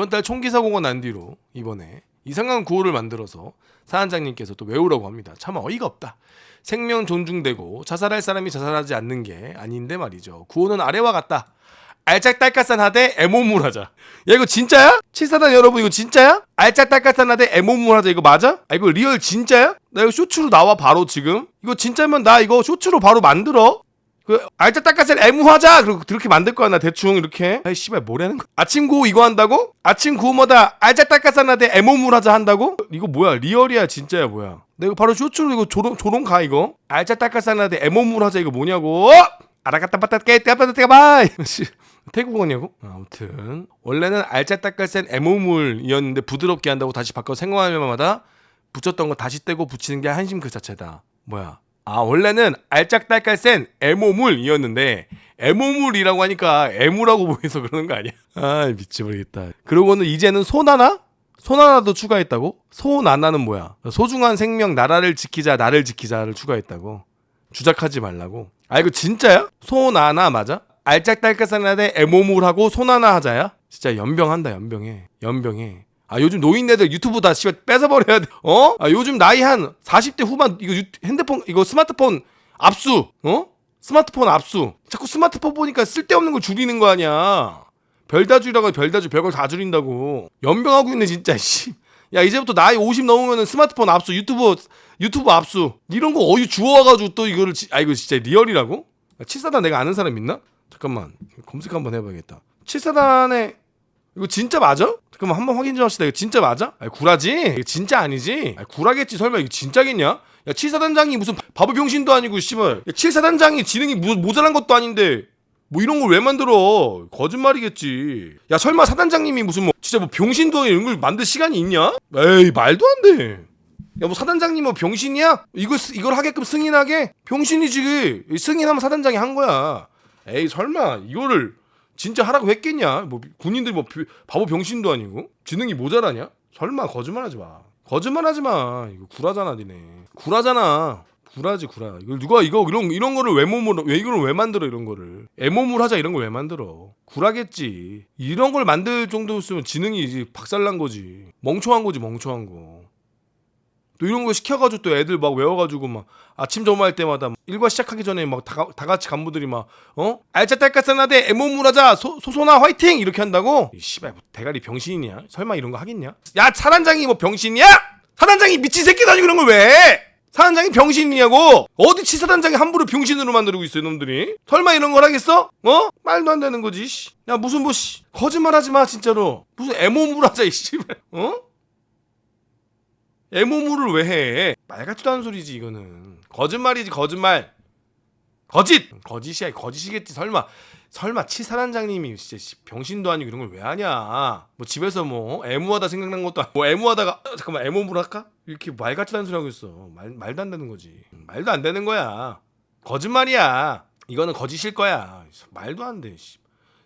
이번 달 총기 사고가 난 뒤로 이번에 이상한 구호를 만들어서 사단장님께서 또 외우라고 합니다. 참 어이가 없다. 생명 존중되고 자살할 사람이 자살하지 않는 게 아닌데 말이죠. 구호는 아래와 같다. 알짝딸깍산 하되 애몸물 하자. 야 이거 진짜야? 칠사단 여러분 이거 진짜야? 알짝딸깍산 하되 애몸물 하자 이거 맞아? 아 이거 리얼 진짜야? 나 이거 쇼츠로 나와 바로 지금. 이거 진짜면 나 이거 쇼츠로 바로 만들어. 그 알짝딸깍산 애무하자 그리고 그렇게 만들 거야 나 대충 이렇게 아이 씨발 뭐라는 거야 아침 구호 이거 한다고? 아침 구호마다 알짝딸깍산 하되 애몸물 하자 한다고? 이거 뭐야 리얼이야 진짜야 뭐야 내가 바로 쇼츠로 이거 조롱 조롱 가 이거 알짝딸깍산 하되 애몸물 하자 이거 뭐냐고 아라가따 빠따 깨따 빠따 깨바 태국어냐고? 아무튼 원래는 알짝딸깍센 애모물이었는데 부드럽게 한다고 다시 바꿔 생각하면마다 붙였던 거 다시 떼고 붙이는 게 한심 그 자체다. 뭐야? 아 원래는 알짝딸깍센 애모물이었는데 애모물이라고 하니까 애무라고 보여서 그러는 거 아니야? 아 미치버리겠다. 그러고는 이제는 소나나? 소나나도 추가했다고? 소나나는 뭐야? 소중한 생명 나라를 지키자 나를 지키자를 추가했다고. 주작하지 말라고. 아 이거 진짜야? 소나나 맞아? 알짝딸깍산하되 애모물하고 소나나 하자야? 진짜 연병한다 연병해 연병해 아 요즘 노인네들 유튜브 다 씨발 뺏어버려야 돼 어? 아 요즘 나이 한 40대 후반 이거 유, 핸드폰 이거 스마트폰 압수 어? 스마트폰 압수 자꾸 스마트폰 보니까 쓸데없는 걸 줄이는 거 아니야 별다 줄이라고 별다 줄 별걸 다 줄인다고 연병하고 있네 진짜 씨. 야 이제부터 나이 50 넘으면은 스마트폰 압수 유튜브 유튜브 압수 이런 거 어디 주워와가지고 또 이거를 지- 아 이거 진짜 리얼이라고? 야, 칠사단 내가 아는 사람 있나? 잠깐만 검색 한번 해봐야겠다. 칠사단에 이거 진짜 맞아? 잠깐만 한번 확인 좀 합시다. 이거 진짜 맞아? 아니 구라지? 이거 진짜 아니지? 아니 구라겠지 설마 이거 진짜겠냐? 야 칠사단장이 무슨 바보 병신도 아니고 씨발 야, 칠사단장이 지능이 모, 모자란 것도 아닌데 뭐 이런 걸 왜 만들어? 거짓말이겠지. 야 설마 사단장님이 무슨 뭐 진짜 뭐 병신도 이런 걸 만들 시간이 있냐? 에이 말도 안 돼. 야 뭐 사단장님 뭐 병신이야? 쓰- 이걸 하게끔 승인하게? 병신이지. 승인하면 사단장이 한 거야. 에이 설마 이거를 진짜 하라고 했겠냐? 뭐 군인들 뭐 비- 바보 병신도 아니고 지능이 모자라냐? 설마 거짓말하지 마. 거짓말하지 마. 이거 구라잖아, 니네. 구라잖아. 구라지 구라. 이걸 누가 이거 이런 이런 거를 왜 몸으로 왜 이걸 왜 만들어 이런 거를 애몸을 하자 이런 걸 왜 만들어? 구라겠지. 이런 걸 만들 정도였으면 지능이 이제 박살난 거지. 멍청한 거지 멍청한 거. 또 이런 거 시켜가지고 또 애들 막 외워가지고 막 아침 점호할 때마다 막 일과 시작하기 전에 막다 같이 간부들이 막 어? 알짜딸까싸나대 애몸물하자 소소나 화이팅 이렇게 한다고? 이 씨발 뭐 대가리 병신이냐? 설마 이런 거 하겠냐? 야 사단장이 뭐 병신이야? 사단장이 미친 새끼도 아니고 이런 걸 왜? 해? 사단장이 병신이냐고? 어디 치사단장이 함부로 병신으로 만들고 있어 이놈들이? 설마 이런 걸 하겠어? 어? 말도 안 되는 거지. 씨. 야 무슨 뭐 씨. 거짓말하지 마 진짜로. 무슨 애몸물하자 이 씨발. 어? 애모물을 왜 해? 말 같지도 않은 소리지 이거는. 거짓말이지 거짓말. 거짓! 거짓이야 거짓이겠지 설마. 설마 치사단장님이 진짜 씨, 병신도 아니고 이런 걸 왜 하냐? 뭐 집에서 뭐 애무하다 생각난 것도 아니고 뭐 애무하다가 어, 잠깐만 애모물 할까? 이렇게 말 같지도 않은 소리 하고 있어. 말, 말도 안 되는 거지. 말도 안 되는 거야. 거짓말이야. 이거는 거짓일 거야. 말도 안돼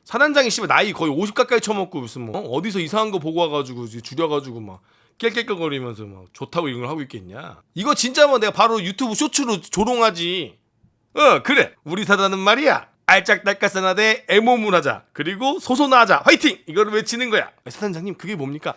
사단장이 씨발 나이 거의 50 가까이 쳐먹고 무슨 뭐 어? 어디서 이상한 거 보고 와가지고 줄여가지고 막 깰깰거리면서 막 좋다고 이런 걸 하고 있겠냐? 이거 진짜면 내가 바로 유튜브 쇼츠로 조롱하지. 어 그래. 우리 사단은 말이야. 알짝달까싸나대 애모물 하자. 그리고 소소나 하자. 화이팅! 이거를 외치는 거야. 사단장님 그게 뭡니까?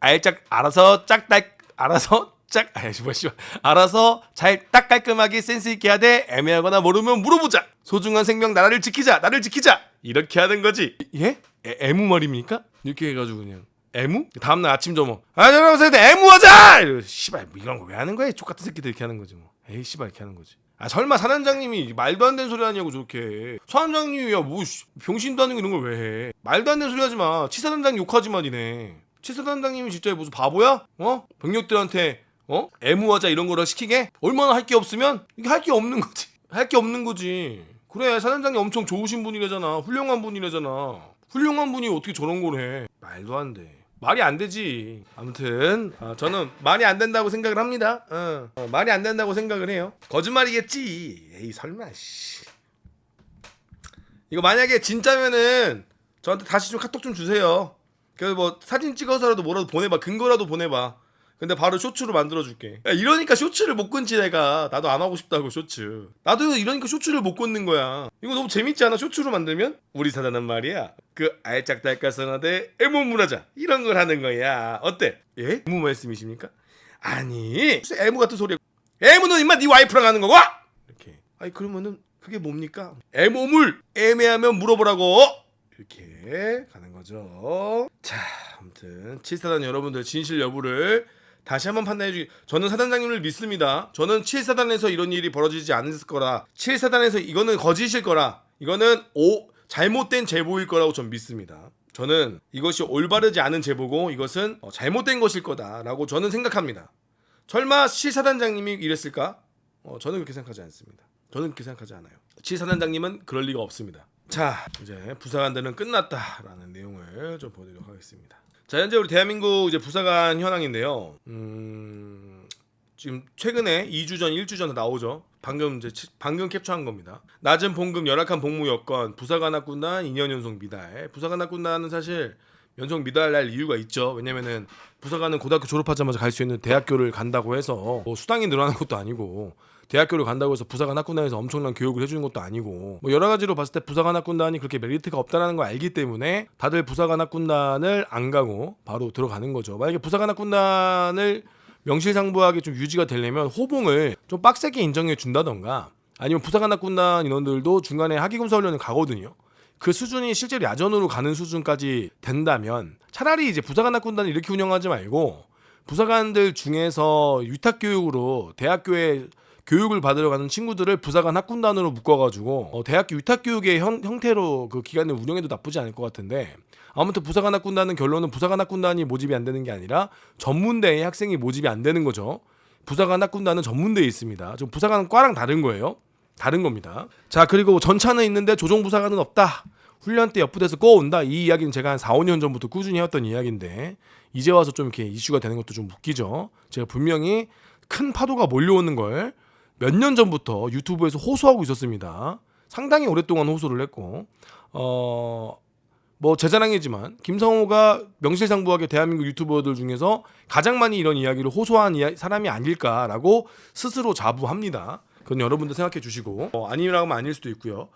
알짝 알아서 짝달 알아서 짝 아이씨 뭐씨 알아서 잘 딱 깔끔하게 센스 있게 하되 애매하거나 모르면 물어보자. 소중한 생명 나라를 지키자. 나를 지키자. 이렇게 하는 거지. 예? 애, 애무 말입니까? 이렇게 해가지고 그냥 애무 다음날 아침 점호. 아 여러분 애무하자! 씨발 뭐 이런 거 왜 하는 거야? 족 같은 새끼들 이렇게 하는 거지 뭐. 에이 씨발 이렇게 하는 거지. 아 설마 사단장님이 말도 안 되는 소리 하냐고 저렇게. 사단장님이 야뭐 병신도 아니고 이런 걸 왜 해? 말도 안 되는 소리 하지 마. 치사단장 욕하지 마 니네. 치사단장님이 진짜 무슨 바보야? 어? 병력들한테 어? 애무하자 이런 거를 시키게? 얼마나 할 게 없으면? 이게 할 게 없는 거지. 할 게 없는 거지. 그래 사단장님 엄청 좋으신 분이래잖아. 훌륭한 분이래잖아. 훌륭한 분이 어떻게 저런 걸 해? 말도 안 돼 말이 안 되지. 아무튼 어, 저는 말이 안 된다고 생각을 합니다. 어, 어, 말이 안 된다고 생각을 해요. 거짓말이겠지. 에이 설마 씨. 이거 만약에 진짜면은 저한테 다시 좀 카톡 좀 주세요. 그래서 뭐 사진 찍어서라도 뭐라도 보내봐. 근거라도 보내봐. 근데 바로 쇼츠로 만들어줄게. 야, 이러니까 쇼츠를 못 끊지 내가. 나도 안 하고 싶다고 쇼츠. 나도 이러니까 쇼츠를 못 끊는 거야. 이거 너무 재밌지 않아? 쇼츠로 만들면? 우리 사단은 말이야. 그 알짝달깔선화대 애무문화자 이런 걸 하는 거야. 어때? 예? 무슨 말씀이십니까? 아니 무슨 애무 같은 소리야. 애무는 임마 네 와이프랑 하는 거고. 이렇게. 아니 그러면은 그게 뭡니까? 애모물 애매하면 물어보라고. 이렇게 가는 거죠. 자, 아무튼 칠사단 여러분들 진실 여부를 다시 한번 판단해 주기. 저는 사단장님을 믿습니다. 저는 칠사단에서 이런 일이 벌어지지 않을 거라. 칠사단에서 이거는 거짓일 거라. 이거는 오 잘못된 제보일 거라고 전 믿습니다. 저는 이것이 올바르지 않은 제보고 이것은 어, 잘못된 것일 거다라고 저는 생각합니다. 설마 칠사단장님이 이랬을까? 어, 저는 그렇게 생각하지 않습니다. 저는 그렇게 생각하지 않아요. 칠사단장님은 그럴 리가 없습니다. 자, 이제 부사관들은 끝났다라는 내용을 좀 보도록 하겠습니다. 자, 현재 우리 대한민국 이제 부사관 현황인데요. 음, 지금 최근에 2주 전, 1주 전에 나오죠. 방금 이제 치- 방금 캡처한 겁니다. 낮은 봉급, 열악한 복무 여건, 부사관 학군단 2년 연속 미달. 부사관 학군단은 사실 연속 미달날 이유가 있죠. 왜냐면은 부사관은 고등학교 졸업하자마자 갈 수 있는 대학교를 간다고 해서 뭐 수당이 늘어나는 것도 아니고 대학교를 간다고 해서 부사관 학군단에서 엄청난 교육을 해주는 것도 아니고 뭐 여러 가지로 봤을 때 부사관 학군단이 그렇게 메리트가 없다라는 걸 알기 때문에 다들 부사관 학군단을 안 가고 바로 들어가는 거죠. 만약에 부사관 학군단을 명실상부하게 좀 유지가 되려면 호봉을 좀 빡세게 인정해 준다던가 아니면 부사관 학군단 인원들도 중간에 하기검사 훈련을 가거든요. 그 수준이 실제로 야전으로 가는 수준까지 된다면 차라리 이제 부사관 학군단을 이렇게 운영하지 말고 부사관들 중에서 위탁 교육으로 대학교에 교육을 받으러 가는 친구들을 부사관 학군단으로 묶어가지고 어, 대학교 위탁 교육의 형, 형태로 그 기간을 운영해도 나쁘지 않을 것 같은데 아무튼 부사관 학군단은 결론은 부사관 학군단이 모집이 안 되는 게 아니라 전문대의 학생이 모집이 안 되는 거죠. 부사관 학군단은 전문대에 있습니다. 좀 부사관 과랑 다른 거예요. 다른 겁니다. 자 그리고 전차는 있는데 조종 부사관은 없다. 훈련 때 옆부대에서 꺼온다. 이 이야기는 제가 한 4, 5년 전부터 꾸준히 해왔던 이야기인데 이제 와서 좀 이렇게 이슈가 되는 것도 좀 웃기죠. 제가 분명히 큰 파도가 몰려오는 걸 몇 년 전부터 유튜브에서 호소하고 있었습니다. 상당히 오랫동안 호소를 했고 어. 뭐 제 자랑이지만 김성호가 명실상부하게 대한민국 유튜버들 중에서 가장 많이 이런 이야기를 호소한 이야- 사람이 아닐까라고 스스로 자부합니다. 그건 여러분들 생각해 주시고 어, 아니라고 하면 아닐 수도 있고요.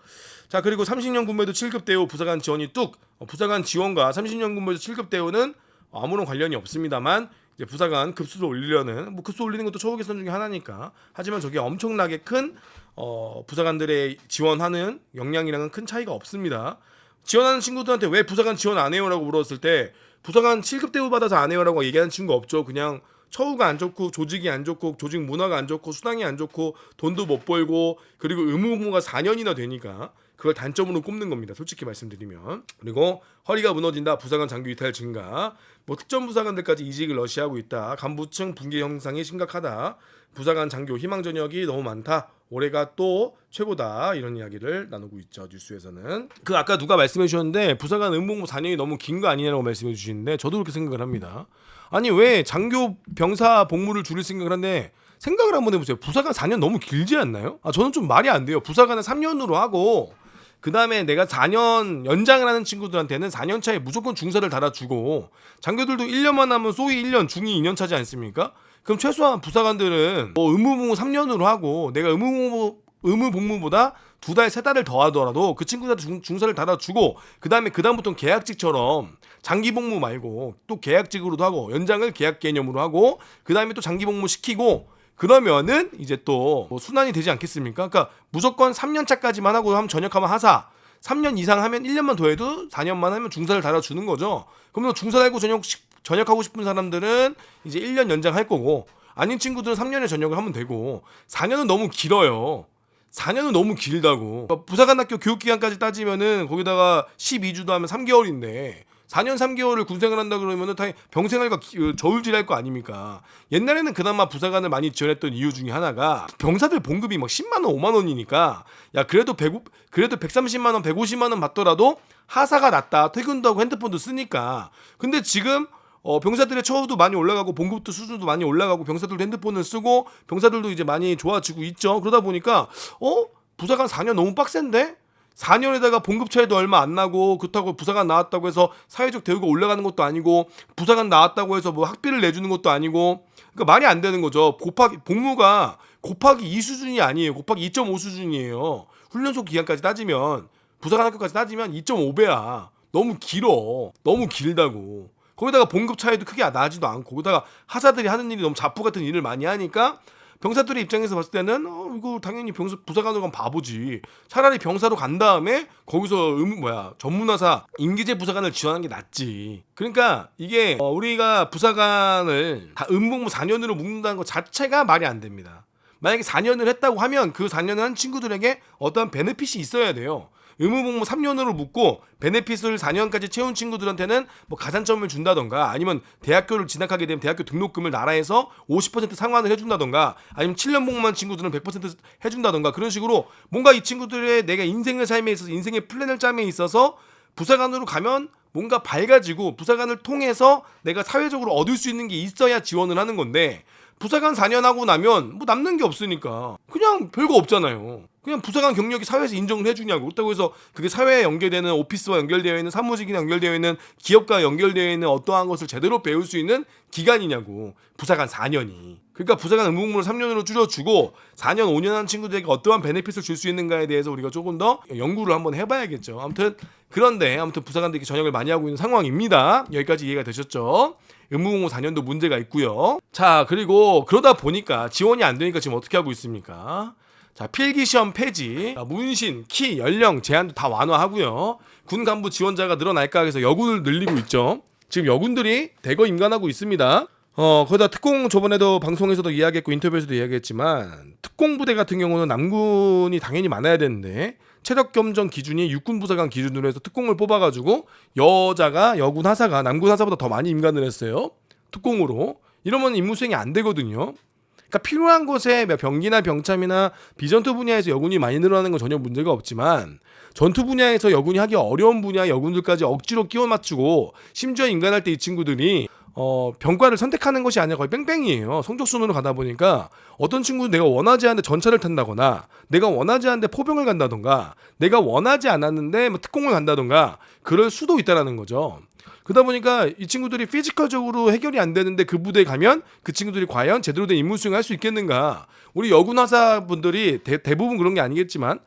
자 그리고 30년 군부에도 7급 대우 부사관 지원이 뚝 어, 부사관 지원과 30년 군부에서 7급 대우는 아무런 관련이 없습니다만 이제 부사관 급수를 올리려는 뭐 급수 올리는 것도 처우 개선 중에 하나니까 하지만 저게 엄청나게 큰 어, 부사관들의 지원하는 역량이랑은 큰 차이가 없습니다. 지원하는 친구들한테 왜 부사관 지원 안 해요라고 물었을 때 부사관 7급 대우 받아서 안 해요라고 얘기하는 친구 없죠. 그냥 처우가 안 좋고 조직이 안 좋고 조직 문화가 안 좋고 수당이 안 좋고 돈도 못 벌고 그리고 의무 복무가 4년이나 되니까 그걸 단점으로 꼽는 겁니다. 솔직히 말씀드리면. 그리고 허리가 무너진다 부사관 장교 이탈 증가. 뭐 특전 부사관들까지 이직을 러시하고 있다. 간부층 붕괴 형상이 심각하다. 부사관 장교 희망 전역이 너무 많다. 올해가 또 최고다. 이런 이야기를 나누고 있죠 뉴스에서는. 그 아까 누가 말씀해 주셨는데 부사관 의무복무 4년이 너무 긴 거 아니냐고 말씀해 주시는데 저도 그렇게 생각을 합니다. 아니 왜 장교 병사 복무를 줄일 생각을 하는데 생각을 한번 해보세요. 부사관 4년 너무 길지 않나요? 아 저는 좀 말이 안 돼요. 부사관은 3년으로 하고 그 다음에 내가 4년 연장을 하는 친구들한테는 4년 차에 무조건 중사를 달아주고 장교들도 1년만 하면 소위 1년 중이 2년 차지 않습니까? 그럼 최소한 부사관들은 뭐 의무복무 3년으로 하고 내가 의무복무 의무 복무보다 두 달, 세 달을 더 하더라도 그 친구들한테 중, 중사를 달아주고 그 다음에 그 다음부터는 계약직처럼 장기 복무 말고 또 계약직으로도 하고 연장을 계약 개념으로 하고 그 다음에 또 장기 복무 시키고 그러면은 이제 또 뭐 순환이 되지 않겠습니까? 그러니까 무조건 3년 차까지만 하고 하면 전역하면 하사. 3년 이상 하면 1년만 더 해도 4년만 하면 중사를 달아주는 거죠. 그러면 중사 달고 전역 전역하고 싶은 사람들은 이제 1년 연장할 거고 아닌 친구들은 3년에 전역을 하면 되고 4년은 너무 길어요. 4년은 너무 길다고. 부사관학교 교육기간까지 따지면은 거기다가 12주도 하면 3개월인데 4년 3개월을 군생을 한다 그러면은 다 병생활과 기- 어, 저울질할 거 아닙니까? 옛날에는 그나마 부사관을 많이 지원했던 이유 중에 하나가 병사들 봉급이 막 10만 원, 5만 원이니까 야 그래도 100, 그래도 130만 원, 150만 원 받더라도 하사가 낫다. 퇴근도 하고 핸드폰도 쓰니까. 근데 지금 어, 병사들의 처우도 많이 올라가고 봉급도 수준도 많이 올라가고 병사들도 핸드폰을 쓰고 병사들도 이제 많이 좋아지고 있죠. 그러다 보니까 어 부사관 4년 너무 빡센데 4년에다가 봉급 차이도 얼마 안 나고 그렇다고 부사관 나왔다고 해서 사회적 대우가 올라가는 것도 아니고 부사관 나왔다고 해서 뭐 학비를 내주는 것도 아니고 그러니까 말이 안 되는 거죠. 곱하기 복무가 곱하기 2 수준이 아니에요. 곱하기 2.5 수준이에요. 훈련소 기간까지 따지면 부사관 학교까지 따지면 2.5배야. 너무 길어. 너무 길다고. 거기다가 봉급 차이도 크게 나지도 않고 거기다가 하사들이 하는 일이 너무 잡부 같은 일을 많이 하니까 병사들의 입장에서 봤을 때는 어 이거 당연히 병사 부사관으로 가면 바보지. 차라리 병사로 간 다음에 거기서 음 뭐야 전문화사 임기제 부사관을 지원하는 게 낫지. 그러니까 이게 어, 우리가 부사관을 다 음복무 4년으로 묶는다는 것 자체가 말이 안 됩니다. 만약에 4년을 했다고 하면 그 4년을 한 친구들에게 어떠한 베네핏이 있어야 돼요. 의무복무 3년으로 묶고 베네핏을 4년까지 채운 친구들한테는 뭐 가산점을 준다던가 아니면 대학교를 진학하게 되면 대학교 등록금을 나라에서 50% 상환을 해준다던가 아니면 7년 복무한 친구들은 100% 해준다던가 그런 식으로 뭔가 이 친구들의 내가 인생의 삶에 있어서 인생의 플랜을 짬에 있어서 부사관으로 가면 뭔가 밝아지고 부사관을 통해서 내가 사회적으로 얻을 수 있는 게 있어야 지원을 하는 건데 부사관 4년 하고 나면 뭐 남는 게 없으니까. 그냥 별거 없잖아요. 그냥 부사관 경력이 사회에서 인정을 해주냐고. 그렇다고 해서 그게 사회에 연계되는 오피스와 연결되어 있는 사무직이나 연결되어 있는 기업과 연결되어 있는 어떠한 것을 제대로 배울 수 있는 기간이냐고. 부사관 4년이 그러니까 부사관 의무복무를 3년으로 줄여주고 4년 5년 한 친구들에게 어떠한 베네핏을 줄 수 있는가에 대해서 우리가 조금 더 연구를 한번 해봐야겠죠 아무튼 그런데 아무튼 부사관들이 전역을 많이 하고 있는 상황입니다 여기까지 이해가 되셨죠 의무복무 4년도 문제가 있고요 자 그리고 그러다 보니까 지원이 안 되니까 지금 어떻게 하고 있습니까 자 필기 시험 폐지, 자, 문신, 키, 연령 제한도 다 완화하고요. 군 간부 지원자가 늘어날까 해서 여군을 늘리고 있죠. 지금 여군들이 대거 임관하고 있습니다. 어 거기다 특공 저번에도 방송에서도 이야기했고 인터뷰에서도 이야기했지만 특공 부대 같은 경우는 남군이 당연히 많아야 되는데 체력 겸정 기준이 육군 부사관 기준으로 해서 특공을 뽑아가지고 여자가 여군 하사가 남군 하사보다 더 많이 임관을 했어요. 특공으로 이러면 임무 수행이 안 되거든요. 그러니까 필요한 곳에 뭐 병기나 병참이나 비전투 분야에서 여군이 많이 늘어나는 건 전혀 문제가 없지만 전투 분야에서 여군이 하기 어려운 분야 여군들까지 억지로 끼워 맞추고 심지어 인간할 때 이 친구들이 어, 병과를 선택하는 것이 아니라 거의 뺑뺑이에요. 성적 순으로 가다 보니까 어떤 친구는 내가 원하지 않는데 전차를 탄다거나 내가 원하지 않는데 포병을 간다던가 내가 원하지 않았는데 뭐 특공을 간다던가 그럴 수도 있다라는 거죠. 그러다 보니까 이 친구들이 피지컬적으로 해결이 안 되는데 그 부대에 가면 그 친구들이 과연 제대로 된 임무 수행을 할수 있겠는가? 우리 여군 하사분들이 대, 대부분 그런 게 아니겠지만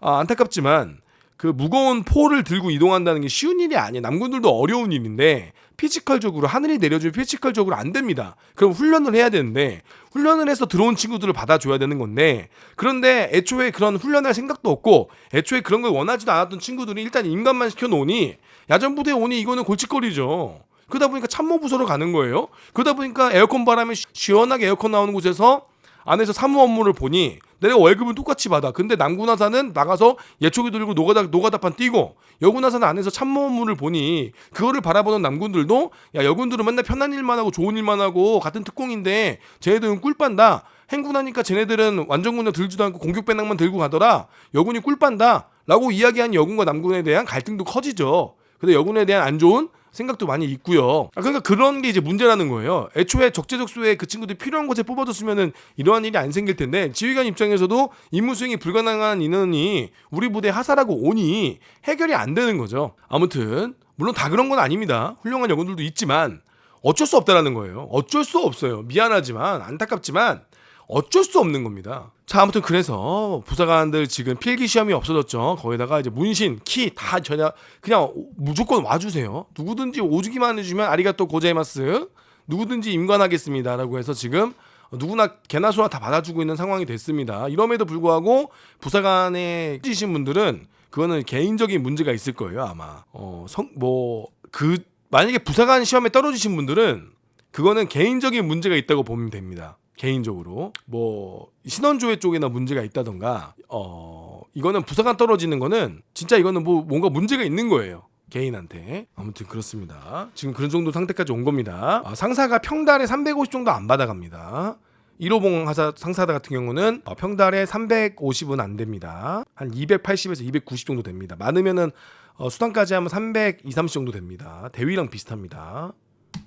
아, 안타깝지만 그 무거운 포를 들고 이동한다는 게 쉬운 일이 아니에요. 남군들도 어려운 일인데 피지컬적으로 하늘이 내려주면 피지컬적으로 안 됩니다. 그럼 훈련을 해야 되는데 훈련을 해서 들어온 친구들을 받아줘야 되는 건데 그런데 애초에 그런 훈련할 생각도 없고 애초에 그런 걸 원하지도 않았던 친구들이 일단 임관만 시켜놓으니 야전부대에 오니 이거는 골칫거리죠. 그러다 보니까 참모 부서로 가는 거예요. 그러다 보니까 에어컨 바람이 시- 시원하게 에어컨 나오는 곳에서 안에서 사무 업무를 보니 내가 월급은 똑같이 받아. 근데 남군하사는 나가서 예초기 들고 노가다 노가다판 뛰고 여군하사는 안에서 참모 업무를 보니 그거를 바라보는 남군들도 야 여군들은 맨날 편한 일만 하고 좋은 일만 하고 같은 특공인데 쟤네들은 꿀빤다. 행군하니까 쟤네들은 완전군을 들지도 않고 공격 배낭만 들고 가더라. 여군이 꿀빤다 라고 이야기한 여군과 남군에 대한 갈등도 커지죠. 근데 여군에 대한 안 좋은 생각도 많이 있고요. 아, 그러니까 그런 게 이제 문제라는 거예요. 애초에 적재적소에 그 친구들이 필요한 곳에 뽑아줬으면은 이러한 일이 안 생길 텐데 지휘관 입장에서도 임무 수행이 불가능한 인원이 우리 부대 하사라고 오니 해결이 안 되는 거죠. 아무튼 물론 다 그런 건 아닙니다. 훌륭한 여군들도 있지만 어쩔 수 없다라는 거예요. 어쩔 수 없어요. 미안하지만 안타깝지만 어쩔 수 없는 겁니다. 자, 아무튼 그래서 부사관들 지금 필기 시험이 없어졌죠. 거기다가 이제 문신, 키 다 전혀 그냥 무조건 와주세요. 누구든지 오주기만 해주면 아리가또 고자이마스. 누구든지 임관하겠습니다라고 해서 지금 누구나 개나 소나 다 받아주고 있는 상황이 됐습니다. 이럼에도 불구하고 부사관에 찌신 분들은 그거는 개인적인 문제가 있을 거예요 아마. 어 성 뭐 그 만약에 부사관 시험에 떨어지신 분들은 그거는 개인적인 문제가 있다고 보면 됩니다. 개인적으로 뭐 신원조회 쪽에나 문제가 있다던가 어 이거는 부사관 떨어지는 거는 진짜 이거는 뭐 뭔가 문제가 있는 거예요. 개인한테 아무튼 그렇습니다. 지금 그런 정도 상태까지 온 겁니다. 아, 상사가 평달에 350 정도 안 받아갑니다. 1호봉 하사 상사다 같은 경우는 어, 평달에 350은 안 됩니다. 한 280에서 290 정도 됩니다. 많으면은 어, 수당까지 하면 300, 2, 30 정도 됩니다. 대위랑 비슷합니다.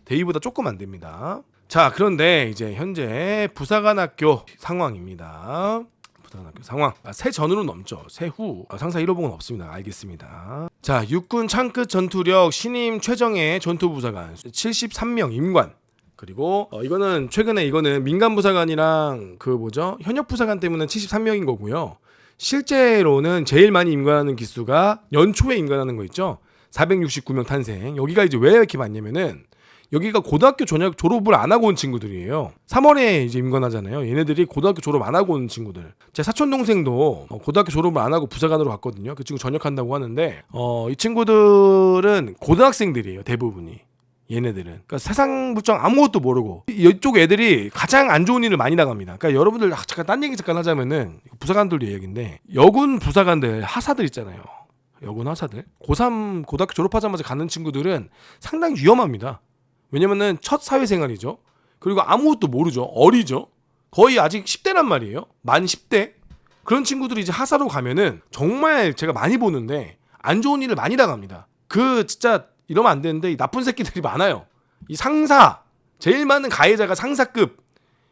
대위보다 조금 안 됩니다. 자, 그런데 이제 현재 부사관 학교 상황입니다. 부사관 학교 상황. 아, 새 전으로 넘죠. 새후 아, 상사 1호봉은 없습니다. 알겠습니다. 자, 육군 창끝 전투력 신임 최정예 전투부사관 73명 임관. 그리고 어, 이거는 최근에 이거는 민간 부사관이랑 그 뭐죠 현역 부사관 때문에 73명인 거고요. 실제로는 제일 많이 임관하는 기수가 연초에 임관하는 거 있죠. 469명 탄생. 여기가 이제 왜 이렇게 많냐면은 여기가 고등학교 전역 졸업을 안 하고 온 친구들이에요. 3월에 이제 임관하잖아요. 얘네들이 고등학교 졸업 안 하고 온 친구들. 제 사촌 동생도 어, 고등학교 졸업을 안 하고 부사관으로 갔거든요. 그 친구 전역한다고 하는데 어, 이 친구들은 고등학생들이에요. 대부분이. 얘네들은 그러니까 세상 물정 아무것도 모르고 이쪽 애들이 가장 안 좋은 일을 많이 나갑니다. 그러니까 여러분들 아, 잠깐 딴 얘기 잠깐 하자면은 부사관들도 얘기인데 여군 부사관들 하사들 있잖아요. 여군 하사들 고3 고등학교 졸업하자마자 가는 친구들은 상당히 위험합니다. 왜냐면은 첫 사회생활이죠. 그리고 아무것도 모르죠. 어리죠. 거의 아직 10대란 말이에요. 만 10대. 그런 친구들이 이제 하사로 가면은 정말 제가 많이 보는데 안 좋은 일을 많이 당합니다. 그 진짜 이러면 안 되는데 이 나쁜 새끼들이 많아요. 이 상사 제일 많은 가해자가 상사급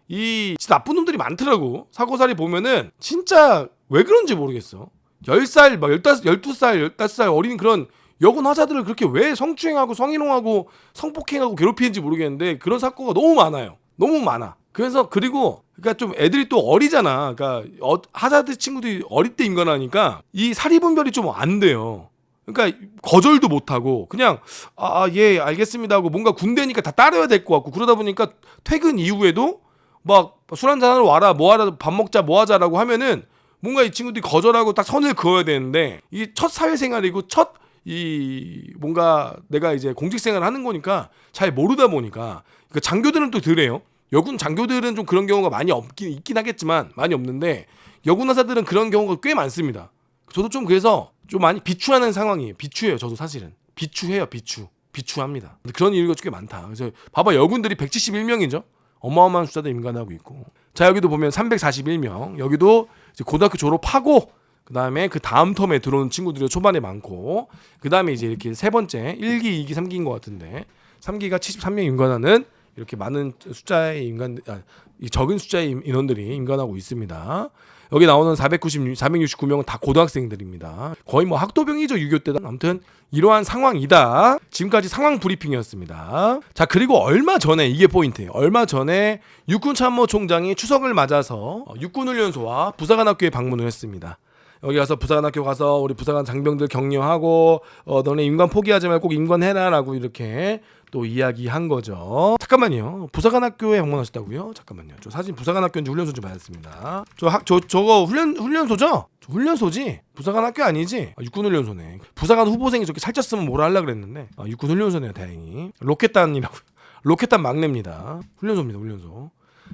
이 진짜 나쁜 놈들이 많더라고. 사고사리 보면은 진짜 왜 그런지 모르겠어. 10살, 막 15, 12살, 15살 어린 그런 여군 화자들을 그렇게 왜 성추행하고 성희롱하고 성폭행하고 괴롭히는지 모르겠는데 그런 사건가 너무 많아요. 너무 많아. 그래서 그리고 그러니까 좀 애들이 또 어리잖아. 그러니까 어, 하자들 친구들이 어릴 때 임관하니까 이 사리 분별이 좀 안 돼요. 그러니까 거절도 못 하고 그냥 아 예 알겠습니다 하고 뭔가 군대니까 다 따라야 될 것 같고 그러다 보니까 퇴근 이후에도 막 술 한잔 하러 와라 뭐 하라 밥 먹자 뭐 하자라고 하면은 뭔가 이 친구들이 거절하고 딱 선을 그어야 되는데 이첫 사회생활이고 첫 이 뭔가 내가 이제 공직 생활을 하는 거니까 잘 모르다 보니까 그 장교들은 또 덜해요. 여군 장교들은 좀 그런 경우가 많이 없긴 있긴 하겠지만 많이 없는데 여군 하사들은 그런 경우가 꽤 많습니다. 저도 좀 그래서 좀 많이 비추하는 상황이에요. 비추해요. 저도 사실은 비추해요. 비추 비추합니다. 그런 일이 꽤 많다. 그래서 봐봐 여군들이 171명이죠. 어마어마한 숫자들 임관하고 있고 자 여기도 보면 341명 여기도 고등학교 졸업하고 그 다음에 그 다음 텀에 들어오는 친구들이 초반에 많고 그 다음에 이제 이렇게 세 번째 1기, 2기, 3기인 것 같은데 3기가 73명 임관하는 이렇게 많은 숫자의 임관 아, 이 적은 숫자의 임- 인원들이 임관하고 있습니다. 여기 나오는 496, 469명은 다 고등학생들입니다. 거의 뭐 학도병이죠 6.25 때도. 아무튼 이러한 상황이다. 지금까지 상황 브리핑이었습니다. 자 그리고 얼마 전에 이게 포인트예요. 얼마 전에 육군 참모 총장이 추석을 맞아서 어, 육군 훈련소와 부사관학교에 방문을 했습니다. 여기 가서 부사관학교 가서 우리 부사관 장병들 격려하고 어 너네 임관 포기하지 말고 꼭 임관해라라고 이렇게 또 이야기한 거죠. 잠깐만요. 부사관학교에 방문하셨다고요? 잠깐만요. 저 사진 부사관학교인지 훈련소인지 받았습니다. 저 학 저 저거 훈련 훈련소죠? 저 훈련소지. 부사관학교 아니지? 아, 육군훈련소네. 부사관 후보생이 저렇게 살쪘으면 뭐라 하려 그랬는데 아, 육군훈련소네요. 다행히 로켓단이라고. 로켓단 막내입니다. 훈련소입니다. 훈련소.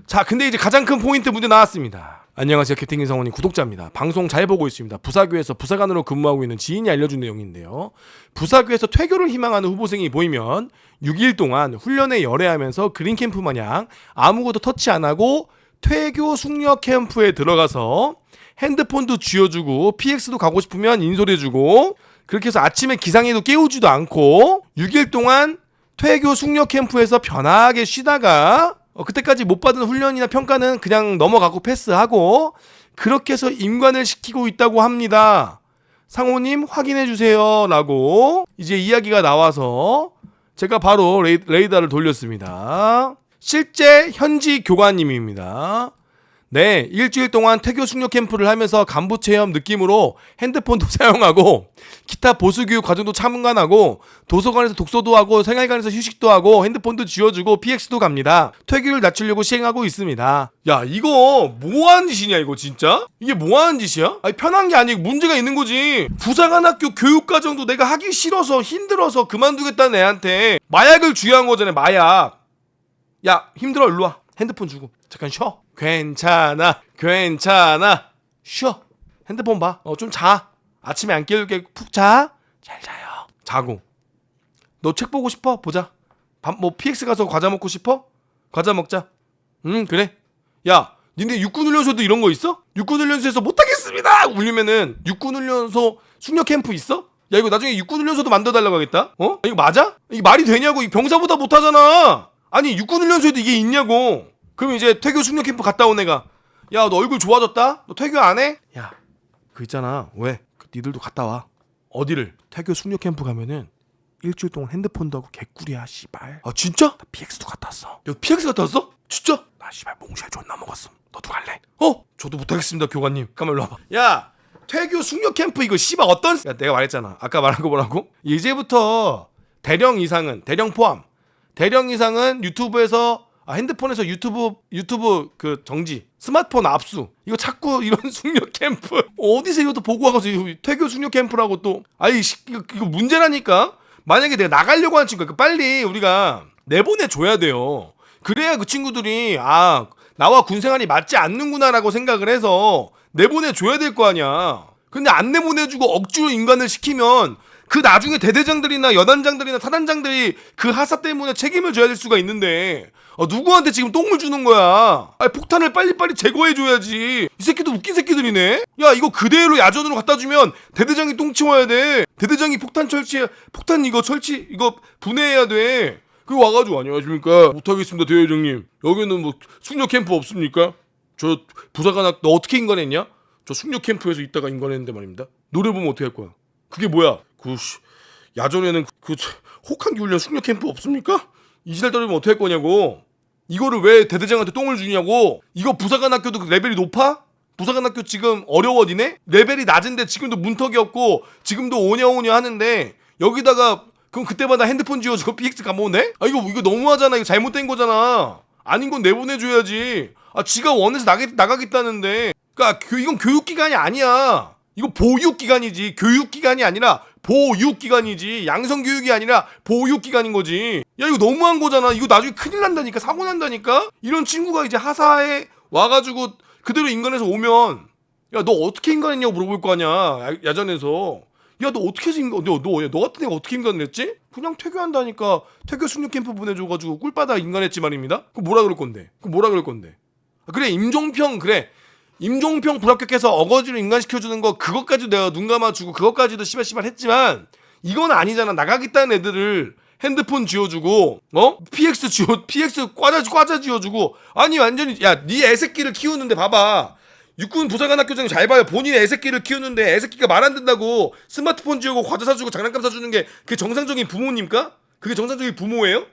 자, 근데 이제 가장 큰 포인트 문제 나왔습니다. 안녕하세요. 캡틴 김성원님 구독자입니다. 방송 잘 보고 있습니다. 부사교에서 부사관으로 근무하고 있는 지인이 알려준 내용인데요. 부사교에서 퇴교를 희망하는 후보생이 보이면 6일 동안 훈련에 열애하면서 그린 캠프 마냥 아무것도 터치 안 하고 퇴교 숙려 캠프에 들어가서 핸드폰도 쥐어주고 PX도 가고 싶으면 인솔해주고 그렇게 해서 아침에 기상에도 깨우지도 않고 6일 동안 퇴교 숙려 캠프에서 편하게 쉬다가 어, 그때까지 못 받은 훈련이나 평가는 그냥 넘어가고 패스하고 그렇게 해서 임관을 시키고 있다고 합니다. 상호님 확인해 주세요라고 이제 이야기가 나와서 제가 바로 레이, 레이더를 돌렸습니다. 실제 현지 교관님입니다. 네, 일주일 동안 태교 숙려 캠프를 하면서 간부 체험 느낌으로 핸드폰도 사용하고 기타 보수 교육 과정도 참관하고 도서관에서 독서도 하고 생활관에서 휴식도 하고 핸드폰도 지워주고 PX도 갑니다. 퇴교를 낮추려고 시행하고 있습니다. 야, 이거 뭐 하는 짓이냐 이거 진짜? 이게 뭐 하는 짓이야? 아니 편한 게 아니고 문제가 있는 거지. 부사관 학교 교육 과정도 내가 하기 싫어서 힘들어서 그만두겠다는 애한테 마약을 주의한 거잖아, 마약. 야 힘들어 일로 와 핸드폰 주고 잠깐 쉬어 괜찮아 괜찮아. 쉬어. 핸드폰 봐 어 좀 자. 아침에 안 깨울게. 푹 자. 잘 자요. 자고. 너 책 보고 싶어? 보자. 밥 뭐 PX 가서 과자 먹고 싶어? 과자 먹자. 응 그래. 야 니네 육군훈련소도 이런 거 있어? 육군훈련소에서 못하겠습니다! 울리면은 육군훈련소 숙녀 캠프 있어? 야 이거 나중에 육군훈련소도 만들어달라고 하겠다. 어? 이거 맞아? 이게 말이 되냐고? 이 병사보다 못하잖아. 아니 육군훈련소에도 이게 있냐고. 그럼 이제 퇴교 숙련 캠프 갔다 온 애가 야 너 얼굴 좋아졌다? 너 퇴교 안 해? 야 그 있잖아 왜? 그 니들도 갔다 와. 어디를? 퇴교 숙련 캠프 가면은 일주일 동안 핸드폰도 하고 개꿀이야 씨발 아 진짜? 나 PX도 갔다 왔어 야 PX 갔다 왔어? 진짜? 나 씨발 몽쉘 존나 먹었음 너도 갈래? 어? 저도 못하겠습니다 교관님 잠깐만 일로 와봐 야 퇴교 숙녀 캠프 이거 씨발 어떤 야 내가 말했잖아 아까 말한 거 뭐라고? 이제부터 대령 이상은 대령 포함 대령 이상은 유튜브에서 아, 핸드폰에서 유튜브 유튜브 그 정지 스마트폰 압수 이거 자꾸 이런 숙녀 캠프. 어디서 이것도 보고 와가지고 이 퇴교 숙녀 캠프라고 또. 아이 씨, 이거, 이거 문제라니까? 만약에 내가 나가려고 하는 친구가 빨리 우리가 내보내 줘야 돼요. 그래야 그 친구들이 아 나와 군 생활이 맞지 않는구나라고 생각을 해서 내보내 줘야 될 거 아니야. 근데 안 내보내주고 억지로 인간을 시키면 그 나중에 대대장들이나 여단장들이나 사단장들이 그 하사 때문에 책임을 져야 될 수가 있는데 어, 누구한테 지금 똥을 주는 거야? 아니, 폭탄을 빨리빨리 제거해줘야지. 이 새끼도 웃긴 새끼들이네. 야 이거 그대로 야전으로 갖다 주면 대대장이 똥 치워야 돼. 대대장이 폭탄 철치, 폭탄 이거 철치 이거 분해해야 돼. 그 와가지고 안녕하십니까 못하겠습니다 대회장님. 여기는 뭐 숙녀 캠프 없습니까? 저 부사관학 너 어떻게 인간했냐? 저 숙녀 캠프에서 있다가 인간했는데 말입니다. 노래 보면 어떻게 할 거야? 그게 뭐야? 그 씨, 야전에는 그, 그 혹한기 훈련 숙녀 캠프 없습니까? 이지랄 떨어지면 어떻게 할 거냐고. 이거를 왜 대대장한테 똥을 주냐고. 이거 부사관 학교도 그 레벨이 높아? 부사관 학교 지금 어려워지네? 레벨이 낮은데 지금도 문턱이 없고 지금도 오냐오냐 하는데 여기다가 그럼 그때마다 핸드폰 지워주고 PX 감아오네? 아 이거 이거 너무하잖아. 이거 잘못된 거잖아. 아닌 건 내보내줘야지. 아 지가 원해서 나가, 나가겠다는데. 그니까 이건 교육기관이 아니야. 이거 보육기관이지. 교육기관이 아니라 보육기관이지. 양성교육이 아니라 보육기관인 거지. 야 이거 너무한 거잖아. 이거 나중에 큰일 난다니까. 사고 난다니까. 이런 친구가 이제 하사에 와가지고 그대로 인간에서 오면 야 너 어떻게 인간했냐고 물어볼 거 아니야. 야- 야전에서. 야 너 어떻게 해서 인간 너, 너, 너 같은 애가 어떻게 인간을 했지? 그냥 퇴교한다니까 퇴교 숙녀 캠프 보내줘가지고 꿀바다 인간했지 말입니다. 그 뭐라 그럴 건데? 그 뭐라 그럴 건데? 아, 그래 임종평 그래 임종평 불합격해서 어거지로 인간시켜주는 거 그것까지 내가 눈 감아주고 그것까지도 씨발씨발 했지만 이건 아니잖아. 나가겠다는 애들을 핸드폰 지워주고 어? PX 지워 PX 과자 과자 지워주고. 아니 완전히 야네 애새끼를 키우는데 봐봐. 육군 부사관 학교장 잘 봐요. 본인의 애새끼를 키우는데 애새끼가 말 안 듣는다고 스마트폰 지우고 과자 사주고 장난감 사주는 게 그게 정상적인 부모님까? 그게 정상적인 부모예요?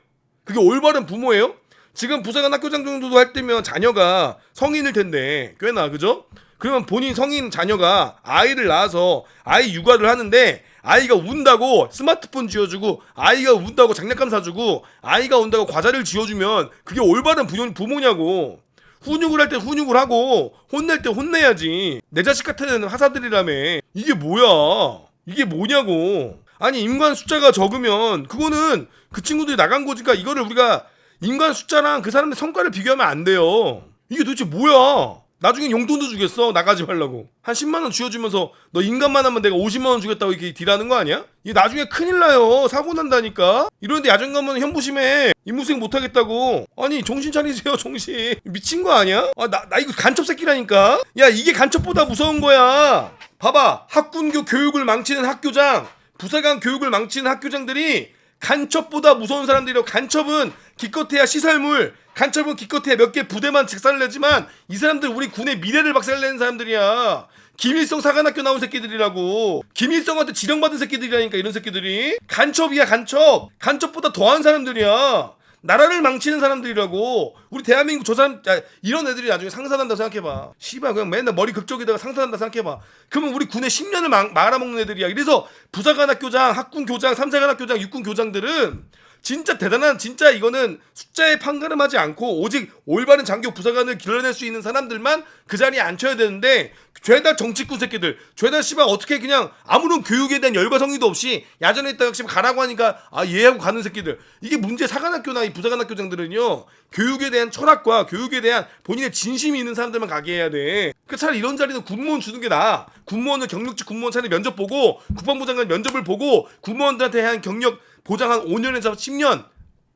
그게 올바른 부모예요 지금 부사관 학교장 정도도 할 때면 자녀가 성인일 텐데. 꽤나 그죠? 그러면 본인 성인 자녀가 아이를 낳아서 아이 육아를 하는데 아이가 운다고 스마트폰 지어주고 아이가 운다고 장난감 사주고 아이가 운다고 과자를 지어주면 그게 올바른 부, 부모 냐고. 훈육을 할 때 훈육을 하고 혼낼 때 혼내야지. 내 자식 같은 하사들이라며. 이게 뭐야? 이게 뭐냐고. 아니 인간 숫자가 적으면 그거는 그 친구들이 나간 거니까 이거를 우리가 인간 숫자랑 그 사람의 성과를 비교하면 안 돼요. 이게 도대체 뭐야? 나중에 용돈도 주겠어. 나가지 말라고. 한 10만 원 쥐어주면서 너 인간만 하면 내가 50만 원 주겠다고 이렇게 딜하는 거 아니야? 이게 나중에 큰일 나요. 사고 난다니까. 이런데 야전 가면 현부심에 임무수행 못하겠다고. 아니 정신 차리세요 정신. 미친 거 아니야? 아, 나, 나 이거 간첩 새끼라니까. 야 이게 간첩보다 무서운 거야. 봐봐. 학군교 교육을 망치는 학교장. 부사관 교육을 망치는 학교장들이 간첩보다 무서운 사람들이라고 간첩은 기껏해야 시설물 간첩은 기껏해야 몇 개 부대만 작살을 내지만 이 사람들 우리 군의 미래를 박살내는 사람들이야. 김일성 사관학교 나온 새끼들이라고. 김일성한테 지령받은 새끼들이라니까 이런 새끼들이. 간첩이야 간첩. 간첩보다 더한 사람들이야 나라를 망치는 사람들이라고. 우리 대한민국 저 사람 야, 이런 애들이 나중에 상산한다 생각해봐. 씨발 그냥 맨날 머리 극적에다가 상산한다 생각해봐. 그러면 우리 군의 10년을 막, 말아먹는 애들이야. 이래서 부사관학교장 학군교장 삼사관학교장 육군교장들은 진짜 대단한 진짜 이거는 숫자에 판가름하지 않고 오직 올바른 장교 부사관을 길러낼 수 있는 사람들만 그 자리에 앉혀야 되는데 죄다 정치꾼 새끼들 죄다 씨발 어떻게 그냥 아무런 교육에 대한 열과 성의도 없이 야전에 있다가 씨발 가라고 하니까 아 얘하고 가는 새끼들 이게 문제 사관학교나 이 부사관학교장들은요 교육에 대한 철학과 교육에 대한 본인의 진심이 있는 사람들만 가게 해야 돼. 그 차라리 이런 자리는 군무원 주는 게 나아. 군무원을 경력직 군무원 차라리 면접 보고 국방부 장관 면접을 보고 군무원들한테 대한 경력 보장 한 5년에서 10년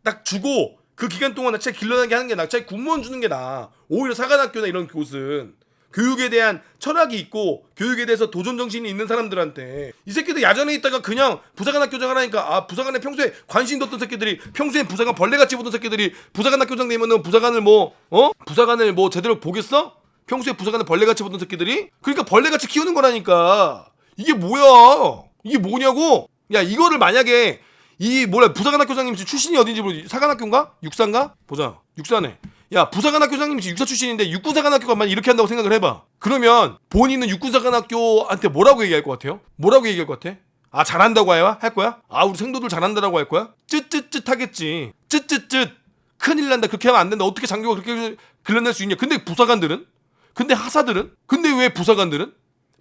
딱 주고 그 기간 동안 차라리 길러나게 하는 게 나아. 차라리 군무원 주는 게 나아. 오히려 사관학교나 이런 곳은 교육에 대한 철학이 있고 교육에 대해서 도전 정신이 있는 사람들한테 이 새끼들 야전에 있다가 그냥 부사관 학 교장을 하니까 아 부사관에 평소에 관심 뒀던 새끼들이 평소에 부사관 벌레같이 보던 새끼들이 부사관 학 교장 되면은 부사관을 뭐 어? 부사관을 뭐 제대로 보겠어? 평소에 부사관을 벌레같이 보던 새끼들이 그러니까 벌레같이 키우는 거라니까 이게 뭐야 이게 뭐냐고 야 이거를 만약에 이 뭐야 부사관학 교장님 지금 출신이 어딘지 모르 사관학교인가? 육사인가? 보자 육사네 야 부사관학교 장님 지금 육사 출신인데 육군사관학교가 이렇게 한다고 생각을 해봐 그러면 본인은 육군사관학교한테 뭐라고 얘기할 것 같아요? 뭐라고 얘기할 것 같아? 아 잘한다고 해야? 할 거야? 아 우리 생도들 잘한다라고 할 거야? 쯧쯧쯧 하겠지 쯧쯧쯧 큰일 난다 그렇게 하면 안 된다 어떻게 장교가 그렇게 글러낼 수 있냐 근데 부사관들은? 근데 하사들은? 근데 왜 부사관들은?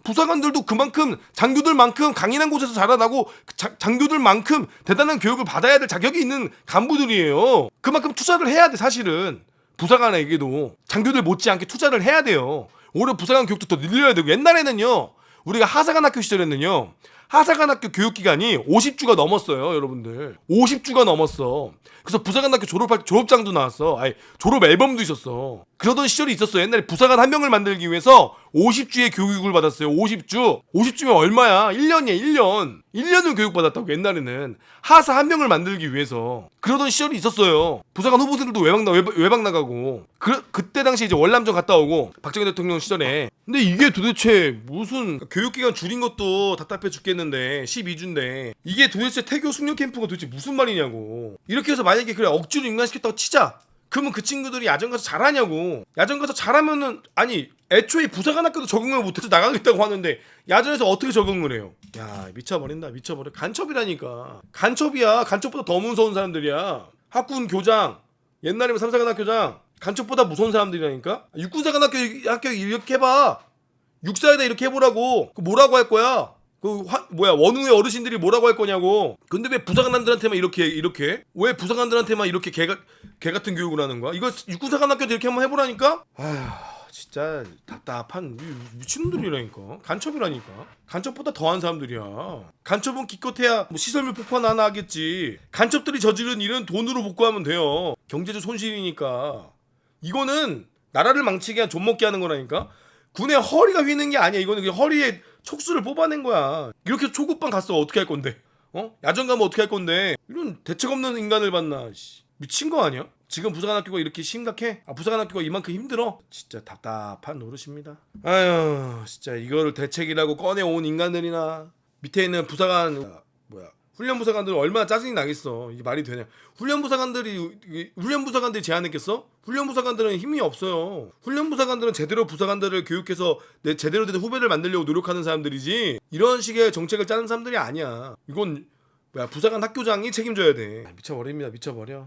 부사관들도 그만큼 장교들만큼 강인한 곳에서 자라나고 자- 장교들만큼 대단한 교육을 받아야 될 자격이 있는 간부들이에요. 그만큼 투자를 해야 돼 사실은. 부사관에게도. 장교들 못지않게 투자를 해야 돼요. 오히려 부사관 교육도 더 늘려야 되고. 옛날에는요 우리가 하사관 학교 시절에는요 하사관 학교 교육 기간이 50주가 넘었어요 여러분들. 50주가 넘었어. 그래서 부사관 학교 졸업할 때 졸업장도 나왔어. 아니 졸업 앨범도 있었어. 그러던 시절이 있었어 옛날에 부사관 한 명을 만들기 위해서 50주의 교육을 받았어요. 50주. 50주면 얼마야? 1년이야 1년. 1년을 교육받았다고 옛날에는. 하사 한 명을 만들기 위해서. 그러던 시절이 있었어요. 부사관 후보생들도 외박, 나, 외박, 외박 나가고. 그, 그때 당시 이제 월남전 갔다 오고 박정희 대통령 시절에. 근데 이게 도대체 무슨 교육기간 줄인 것도 답답해 죽겠는데 12주인데. 이게 도대체 태교 숙련 캠프가 도대체 무슨 말이냐고. 이렇게 해서 만약에 그래 억지로 인간시켰다고 치자. 그러면 그 친구들이 야전 가서 잘하냐고. 야전 가서 잘하면은 아니 애초에 부사관 학교도 적응을 못해서 나가겠다고 하는데 야전에서 어떻게 적응을 해요? 야 미쳐버린다 미쳐버려. 간첩이라니까. 간첩이야. 간첩보다 더 무서운 사람들이야. 학군 교장 옛날이면 삼사관 학교장. 간첩보다 무서운 사람들이라니까? 육군사관 학교 학교 이렇게 해봐. 육사에다 이렇게 해보라고. 그 뭐라고 할 거야? 그 화, 뭐야 원우의 어르신들이 뭐라고 할 거냐고. 근데 왜 부사관들한테만 이렇게 이렇게? 해? 왜 부사관들한테만 이렇게 개, 가- 개 같은 교육을 하는 거야? 이거 육군사관 학교도 이렇게 한번 해보라니까? 아휴 진짜 답답한 미- 미친놈들이라니까. 간첩이라니까. 간첩보다 더한 사람들이야. 간첩은 기껏해야 뭐 시설물 폭파 하나 하겠지. 간첩들이 저지른 일은 돈으로 복구하면 돼요. 경제적 손실이니까. 이거는 나라를 망치게 한 존먹게 하는 거라니까. 군의 허리가 휘는 게 아니야. 이거는 그냥 허리에 촉수를 뽑아낸 거야. 이렇게 초급반 갔어. 어떻게 할 건데? 어? 야전 가면 어떻게 할 건데? 이런 대책 없는 인간을 봤나 씨. 미친 거 아니야? 지금 부사관학교가 이렇게 심각해? 아 부사관학교가 이만큼 힘들어? 진짜 답답한 노릇입니다. 아유 진짜 이거를 대책이라고 꺼내온 인간들이나. 밑에 있는 부사관 아, 뭐야. 훈련 부사관들은 얼마나 짜증이 나겠어. 이게 말이 되냐. 훈련 부사관들이 훈련 부사관들이 제안했겠어? 훈련 부사관들은 힘이 없어요. 훈련 부사관들은 제대로 부사관들을 교육해서 내 제대로 된 후배를 만들려고 노력하는 사람들이지. 이런 식의 정책을 짜는 사람들이 아니야. 이건 뭐야 부사관 학교장이 책임져야 돼. 아, 미쳐버립니다. 미쳐버려